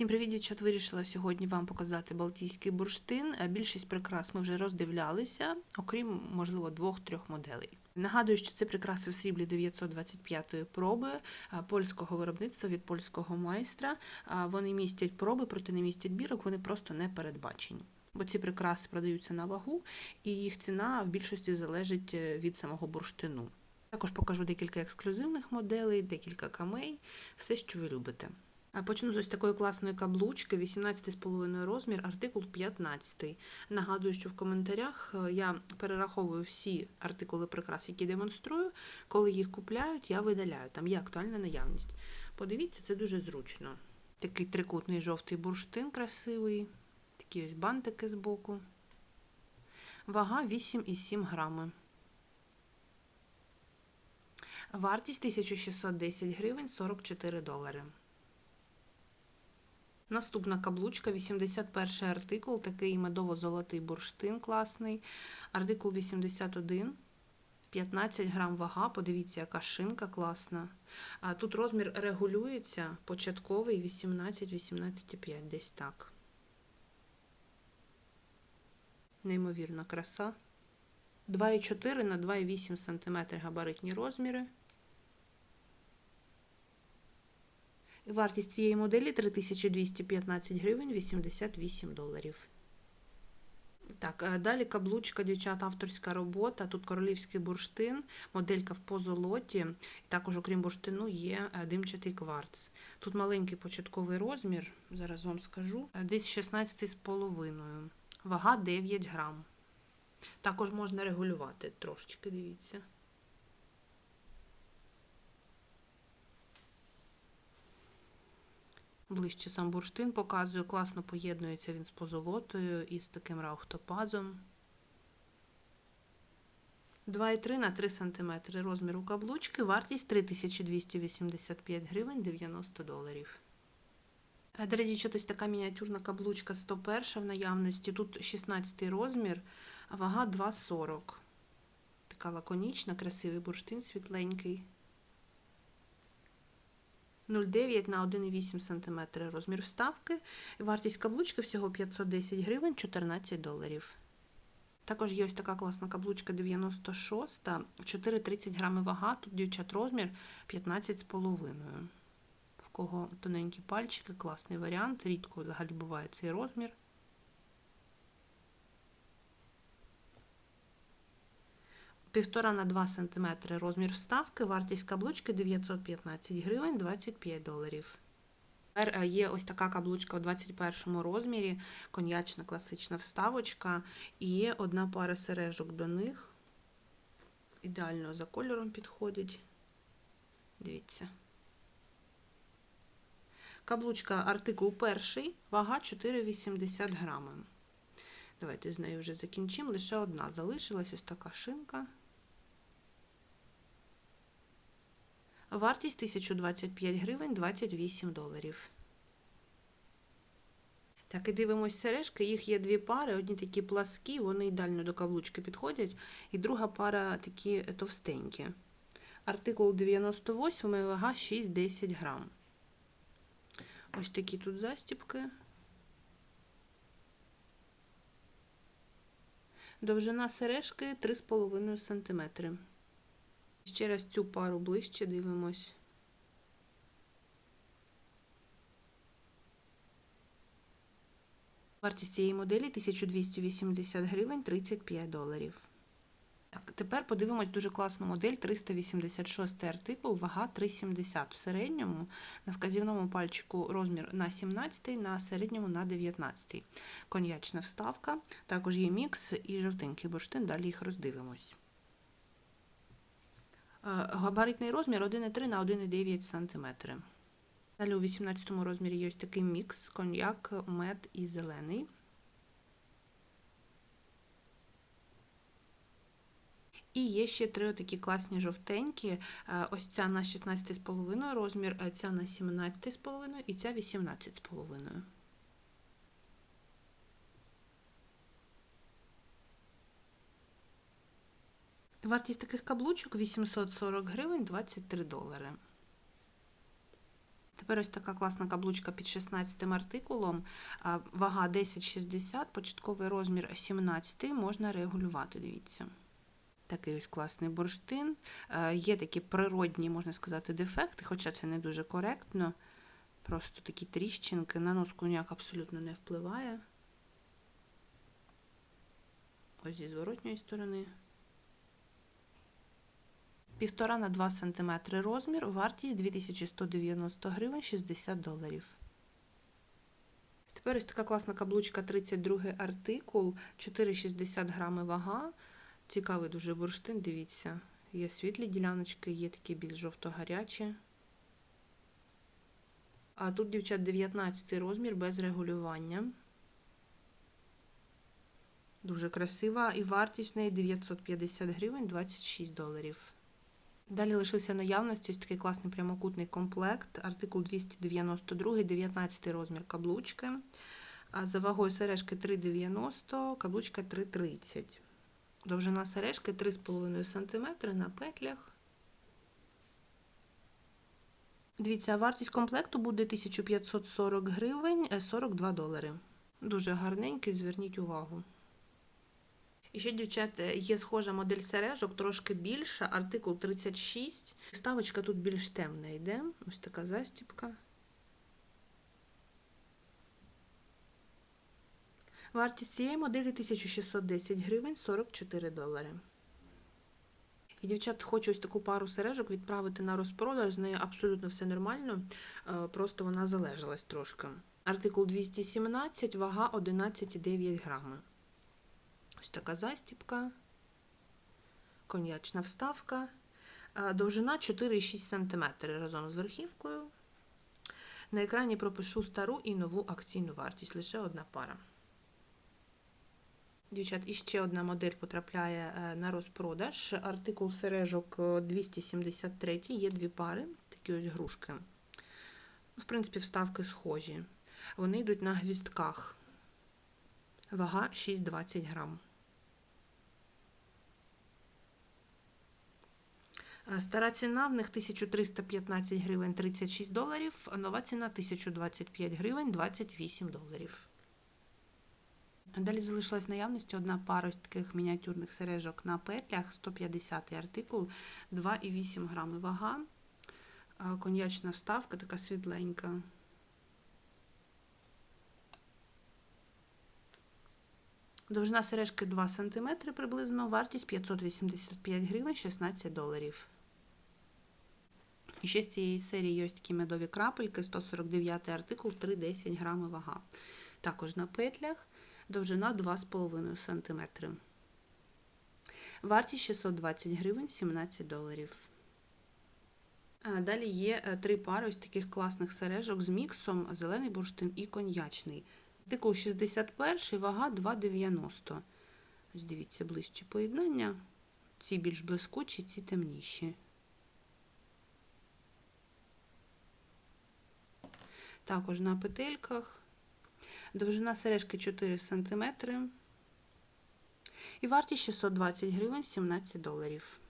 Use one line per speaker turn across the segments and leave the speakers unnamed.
Всім привіт, дівчат! Вирішила сьогодні вам показати Балтійський бурштин. Е, Більшість прикрас ми вже роздивлялися, окрім, можливо, двох-трьох моделей. Нагадую, що це прикраси в сріблі 925-ї проби е, польського виробництва від польського майстра. Е, Вони містять проби, проте не містять бірок, вони просто не передбачені. Бо ці прикраси продаються на вагу, і їх ціна в більшості залежить від самого бурштину. Також покажу декілька ексклюзивних моделей, декілька камей, все, що ви любите. Почну з ось такої класної каблучки, 18,5 розмір, артикул 15. Нагадую, що в коментарях е, я перераховую всі артикули прикрас, які демонструю. Коли їх купляють, я видаляю. Там є актуальна наявність. Подивіться, це дуже зручно. Такий трикутний жовтий бурштин красивий, такі ось бантики з боку. Вага 8,7 грами. Вартість 1610 гривень 44 долари. Наступна каблучка, 81 артикул, такий медово-золотий бурштин класний. Артикул 81, 15 грам вага. Подивіться, яка шинка класна. Тут розмір регулюється, початковий 18-18,5, десь так. Неймовірна краса. 2,4 на 2,8 см габаритні розміри. Вартість цієї моделі 3215 гривень 88 доларів. Так, е, далі каблучка, дівчат, авторська робота. Тут королівський бурштин, моделька в позолоті. Також, окрім бурштину, є е, димчатий кварц. Тут маленький початковий розмір, зараз вам скажу, е, десь 16,5. Вага 9 грам. Також можна регулювати трошечки, дивіться. Ближче сам бурштин показую. Класно поєднується він з позолотою і з таким раухтопазом. 2,3 на 3 см розміру каблучки. Вартість 3285 гривень 90 доларів. До речі, ось така мініатюрна каблучка 101 в наявності. Тут 16 розмір, а вага 2,40. Така лаконічна, красивий бурштин світленький. 0,9 на 1,8 см розмір вставки. Вартість каблучки всього 510 гривень 14 доларів. Також є ось така класна каблучка 96, 4,30 грами вага. Тут дівчат розмір 15,5. В кого тоненькі пальчики, класний варіант. Рідко взагалі буває цей розмір. Півтора на 2 см розмір вставки, вартість каблучки 915 гривень 25 доларів. Тепер є ось така каблучка у 21 розмірі, коньячна класична вставочка, і є одна пара сережок до них. Ідеально за кольором підходять. Дивіться. Каблучка артикул перший, вага 4,80 грами. Давайте з нею вже закінчимо. Лише одна залишилась ось така шинка. Вартість 1025 гривень 28 доларів. Так, і дивимось сережки. Їх є дві пари. Одні такі пласкі, вони ідеально до каблучки підходять, і друга пара такі товстенькі. Артикул 98, вага 6-10 грам. Ось такі тут застіпки. Довжина сережки 3,5 см. Ще раз цю пару ближче дивимось. Вартість цієї моделі 1280 гривень 35 доларів. Так, Тепер подивимось дуже класну модель 386 артикул, вага 3,70 в середньому, на вказівному пальчику розмір на 17, на середньому на 19. Коньячна вставка, також є мікс і жовтенький бурштин, далі їх роздивимось. Габаритний розмір 1,3 на 1,9 см. Далі у 18 розмірі є ось такий мікс, коньяк, мед і зелений. І є ще три такі класні жовтенькі. Ось ця на 16,5 розмір, ця на 17,5 і ця 18,5. Вартість таких каблучок 840 гривень 23 долари. Тепер ось така класна каблучка під 16 артикулом. Вага 10,60, початковий розмір 17, можна регулювати, дивіться. Такий ось класний бурштин. Є такі природні, можна сказати, дефекти, хоча це не дуже коректно. Просто такі тріщинки. На носку ніяк абсолютно не впливає. Ось зі зворотньої сторони. Півтора на 2 см розмір, вартість 2190 гривень 60 доларів. Тепер ось така класна каблучка 32 артикул, 4,60 грами вага. Цікавий дуже бурштин, дивіться. Є світлі діляночки, є такі більш жовто-гарячі. А тут, дівчат, 19 розмір без регулювання. Дуже красива і вартість в неї 950 гривень 26 доларів. Далі лишився наявності ось такий класний прямокутний комплект, артикул 292, 19 розмір каблучки. За вагою сережки 3,90, каблучка 3,30. Довжина сережки 3,5 см на петлях. Дивіться, вартість комплекту буде 1540 гривень 42 долари. Дуже гарненький, зверніть увагу. І ще, дівчат, є схожа модель сережок, трошки більша, артикул 36. Ставочка тут більш темна йде. Ось така застіпка. Вартість цієї моделі 1610 гривень 44 долари. І, дівчат, хочу ось таку пару сережок відправити на розпродаж. З нею абсолютно все нормально, просто вона залежалась трошки. Артикул 217, вага 11,9 грами. Ось така застіпка, коньячна вставка. Довжина 4,6 см разом з верхівкою. На екрані пропишу стару і нову акційну вартість. Лише одна пара. Дівчат, і ще одна модель потрапляє на розпродаж. Артикул сережок 273, є дві пари, такі ось грушки. В принципі, вставки схожі. Вони йдуть на гвістках. Вага 6,20 грам. Стара ціна в них 1315 гривень 36 доларів, а нова ціна 1025 гривень 28 доларів. Далі залишилась наявності одна пара таких мініатюрних сережок на петлях, 150 артикул, 2,8 грами вага, коньячна вставка, така світленька. Довжина сережки 2 см приблизно, вартість 585 гривень 16 доларів. І ще з цієї серії є такі медові крапельки, 149 артикул, 3,10 грами вага. Також на петлях довжина 2,5 см. Вартість 620 гривень 17 доларів. Далі є три пари ось таких класних сережок з міксом, зелений бурштин і коньячний. Артикул 61, вага 2,90. Ось дивіться, ближче поєднання. Ці більш блискучі, ці темніші. Також на петельках. Довжина сережки 4 см. І вартість 620 гривень 17 доларів.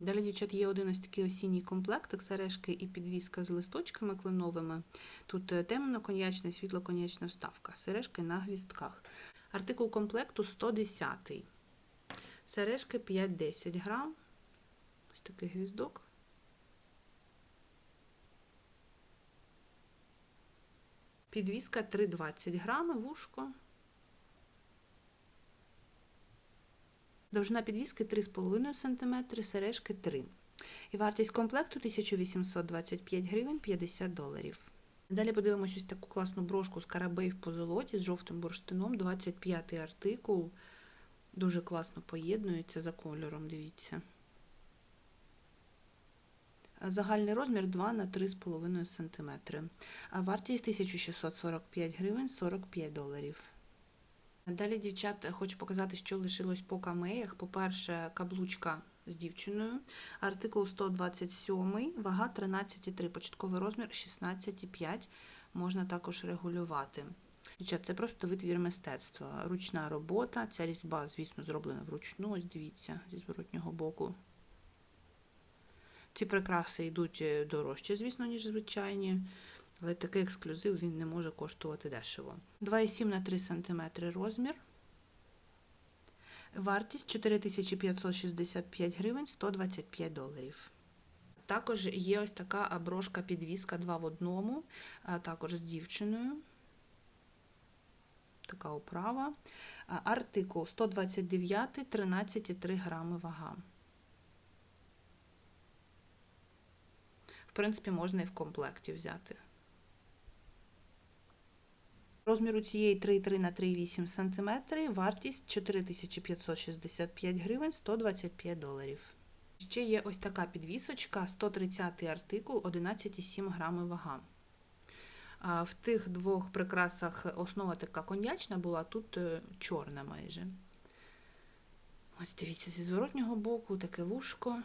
Далі, дівчат, є один ось такий осінній комплектик, сережки і підвіска з листочками кленовими. Тут темно-коньячна, світло-коньячна вставка, сережки на гвістках. Артикул комплекту 110. Сережки 5-10 грам. Ось такий гвіздок. Підвіска 3,20 грами, вушко. Довжина підвіски 3,5 см, сережки 3 І вартість комплекту 1825 гривень 50 доларів. Далі подивимось ось таку класну брошку з карабей в позолоті з жовтим бурштином, 25 артикул. Дуже класно поєднується за кольором, дивіться. Загальний розмір 2 на 3,5 см. А вартість 1645 гривень 45 доларів. Далі, дівчат, хочу показати, що лишилось по камеях. По-перше, каблучка з дівчиною, артикул 127, вага 13,3, початковий розмір 16,5, можна також регулювати. Дівчат, це просто витвір мистецтва, ручна робота. Ця різьба, звісно, зроблена вручну, ось дивіться, зі зворотнього боку. Ці прикраси йдуть дорожче, звісно, ніж звичайні. Але такий ексклюзив він не може коштувати дешево. 2,7 на 3 см розмір. Вартість 4565 гривень 125 доларів. Також є ось така брошка підвіска 2 в одному, також з дівчиною. Така оправа. Артикул 129, 13,3 грами вага. Принципі, можна і в комплекті взяти. Розміру цієї 3,3 на 3,8 см, вартість 4565 гривень 125 доларів. Ще є ось така підвісочка, 130 артикул, 11,7 грами вага. В тих двох прикрасах основа така коньячна була, тут е, чорна майже. Ось дивіться, зі зворотнього боку таке вушко.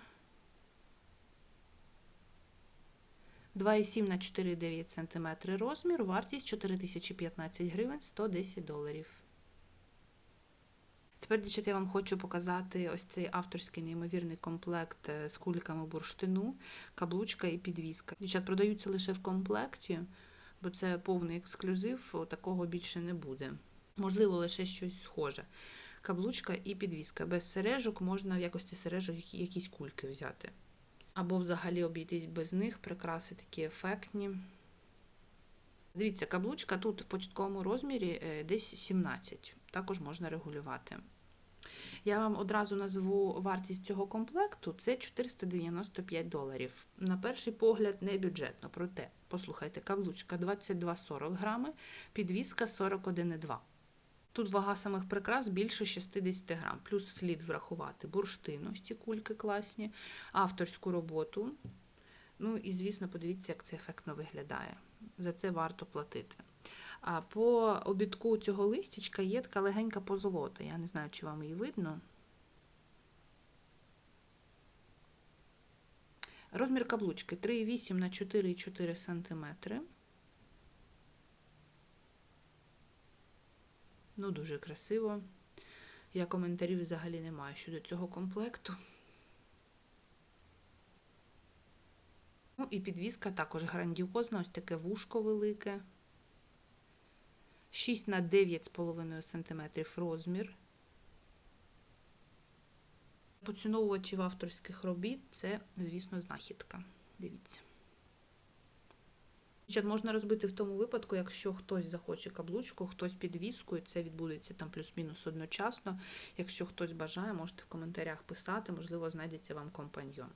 2,7 на 4,9 см розмір, вартість 4015 гривень 110 доларів. Тепер, дівчата, я вам хочу показати ось цей авторський неймовірний комплект е, з кульками бурштину, каблучка і підвіска. Дівчат продаються лише в комплекті, бо це повний ексклюзив, такого більше не буде. Можливо, лише щось схоже. Каблучка і підвіска. Без сережок можна в якості сережок якісь кульки взяти. Або взагалі обійтись без них, прикраси такі ефектні. Дивіться, каблучка тут в початковому розмірі е, десь 17, також можна регулювати. Я вам одразу назву вартість цього комплекту це 495 доларів. На перший погляд, не бюджетно, проте, послухайте, каблучка 22,40 грами, підвіска 41,2. Тут вага самих прикрас більше 60 грам, плюс слід врахувати бурштину, ці кульки класні, авторську роботу. Ну і, звісно, подивіться, як це ефектно виглядає. За це варто платити. А по обідку цього листячка є така легенька позолота. Я не знаю, чи вам її видно. Розмір каблучки 3,8 на 4,4 см. Ну, дуже красиво. Я коментарів взагалі не маю щодо цього комплекту. Ну і підвіска також грандіозна, ось таке вушко велике. 6 на 9,5 см розмір. Поціновувачів авторських робіт це, звісно, знахідка. Дивіться. Можна розбити в тому випадку, якщо хтось захоче каблучку, хтось підвіску, і це відбудеться там плюс-мінус одночасно. Якщо хтось бажає, можете в коментарях писати, можливо, знайдеться вам компаньйон.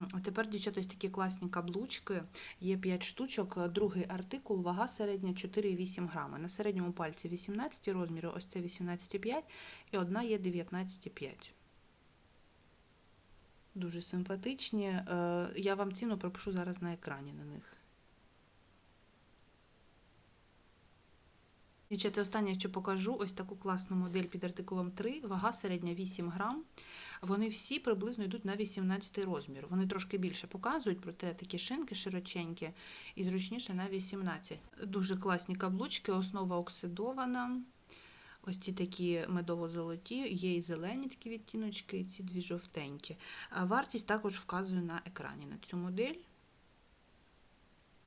А тепер, дівчата, ось такі класні каблучки. Є 5 штучок. Другий артикул, вага середня 4,8 грами. На середньому пальці 18 розмірів, ось це 18,5 і одна є 19,5. Дуже симпатичні. Е, Я вам ціну пропишу зараз на екрані на них. Дівчата, останнє, що покажу, ось таку класну модель під артикулом 3, вага середня 8 грам. Вони всі приблизно йдуть на 18 розмір. Вони трошки більше показують, проте такі шинки широченькі і зручніше на 18. Дуже класні каблучки, основа оксидована. Ось ці такі медово-золоті, є і зелені такі відтіночки, і ці дві жовтенькі. Вартість також вказую на екрані на цю модель.